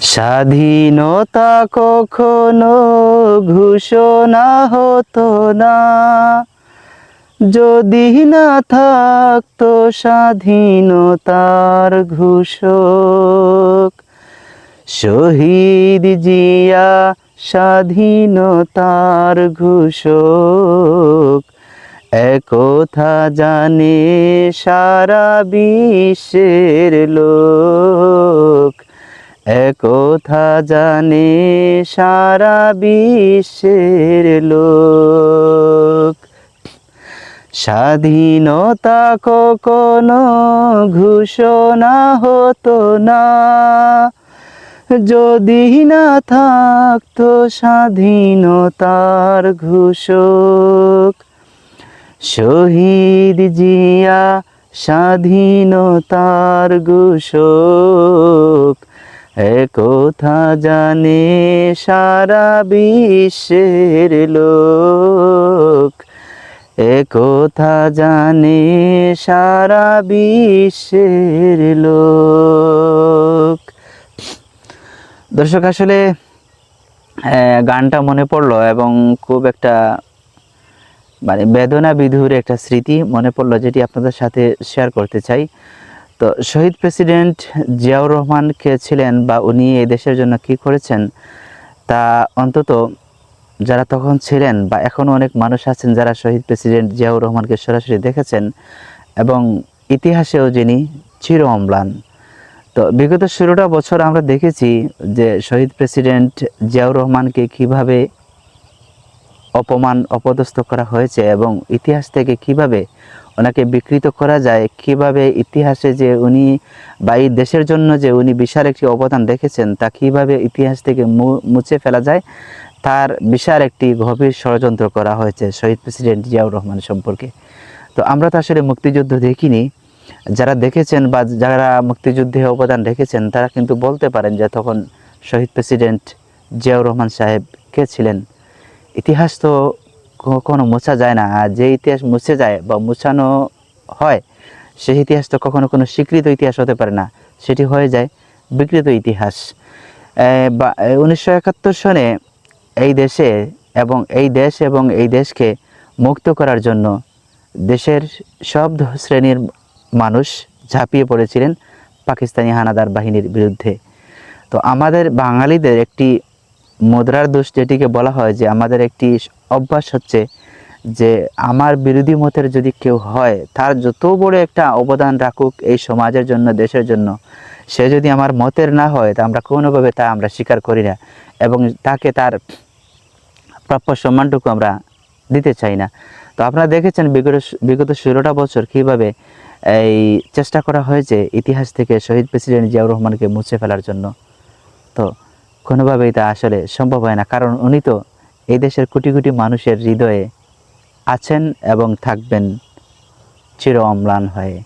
স্বাধীনতা কখনো ঘোষণা হতো না। যদি না থাকতো স্বাধীনতার ঘোষক, শহীদ জিয়া স্বাধীনতার ঘোষক, একথা জানে সারা বিশ্বের লোক। একথা জানে সারা বিশ্বের লোক। স্বাধীনতা কখনো ঘোষণা হতো না। যদি না থাকতো স্বাধীনতার ঘোষক, শহীদ জিয়া স্বাধীনতার ঘোষক। একথা জানে সারা বিশ্বের লোক? একথা জানে সারা বিশ্বের লোক? দর্শক, আসলে গানটা মনে পড়ল এবং খুব একটা মানে বেদনা বিধুর একটা স্মৃতি মনে পড়ল যেটি আপনাদের সাথে শেয়ার করতে চাই। তো শহীদ প্রেসিডেন্ট জিয়াউর রহমান কে ছিলেন বা উনি এই দেশের জন্য কি করেছেন, তা অন্তত যারা তখন ছিলেন বা এখনও অনেক মানুষ আছেন যারা শহীদ প্রেসিডেন্ট জিয়াউর রহমানকে সরাসরি দেখেছেন এবং ইতিহাসেও যিনি চির অম্লান তো বিগত ষোলোটা বছর আমরা দেখেছি যে শহীদ প্রেসিডেন্ট জিয়াউর রহমানকে কীভাবে অপমান অপদস্থ করা হয়েছে এবং ইতিহাস থেকে কীভাবে ওনাকে বিকৃত করা যায়, কীভাবে ইতিহাসে যে উনি বা দেশের জন্য যে উনি বিশাল একটি অবদান রেখেছেন তা কীভাবে ইতিহাস থেকে মুছে ফেলা যায়, তার বিশাল একটি গভীর ষড়যন্ত্র করা হয়েছে শহীদ প্রেসিডেন্ট জিয়াউর রহমান সম্পর্কে। তো আমরা তো আসলে মুক্তিযুদ্ধ দেখিনি। যারা দেখেছেন বা যারা মুক্তিযুদ্ধে অবদান রেখেছেন, তারা কিন্তু বলতে পারেন যে তখন শহীদ প্রেসিডেন্ট জিয়াউর রহমান সাহেব কে ছিলেন? ইতিহাস তো কখনো মোছা যায় না। আর যে ইতিহাস মুছে যায় বা মুছানো হয়, সেই ইতিহাস তো কখনো কোনো স্বীকৃত ইতিহাস হতে পারে না। সেটি হয়ে যায় বিকৃত ইতিহাস। বা উনিশশো একাত্তর সনে এই দেশে এবং এই দেশ এবং এই দেশকে মুক্ত করার জন্য দেশের সব শ্রেণির মানুষ ঝাঁপিয়ে পড়েছিলেন পাকিস্তানি হানাদার বাহিনীর বিরুদ্ধে। তো আমাদের বাঙালিদের একটি মুদ্রার দোষ যেটিকে বলা হয় যে আমাদের একটি অভ্যাস হচ্ছে যে আমার বিরোধী মতের যদি কেউ হয়, তার যত বড় একটা অবদান রাখুক এই সমাজের জন্য, দেশের জন্য, সে যদি আমার মতের না হয়, তা আমরা কোনোভাবে তা আমরা স্বীকার করি না এবং তাকে তার প্রাপ্য সম্মানটুকু আমরা দিতে চাই না। তো আপনারা দেখেছেন বিগত বিগত ষোলোটা বছর কীভাবে এই চেষ্টা করা হয়েছে ইতিহাস থেকে শহীদ প্রেসিডেন্ট জিয়াউর রহমানকে মুছে ফেলার জন্য। তো কোনোভাবেই তা আসলে সম্ভব হয় না। কারণ উনি তো এই দেশের কোটি কোটি মানুষের হৃদয়ে আছেন এবং থাকবেন, চির অম্লান হয়ে।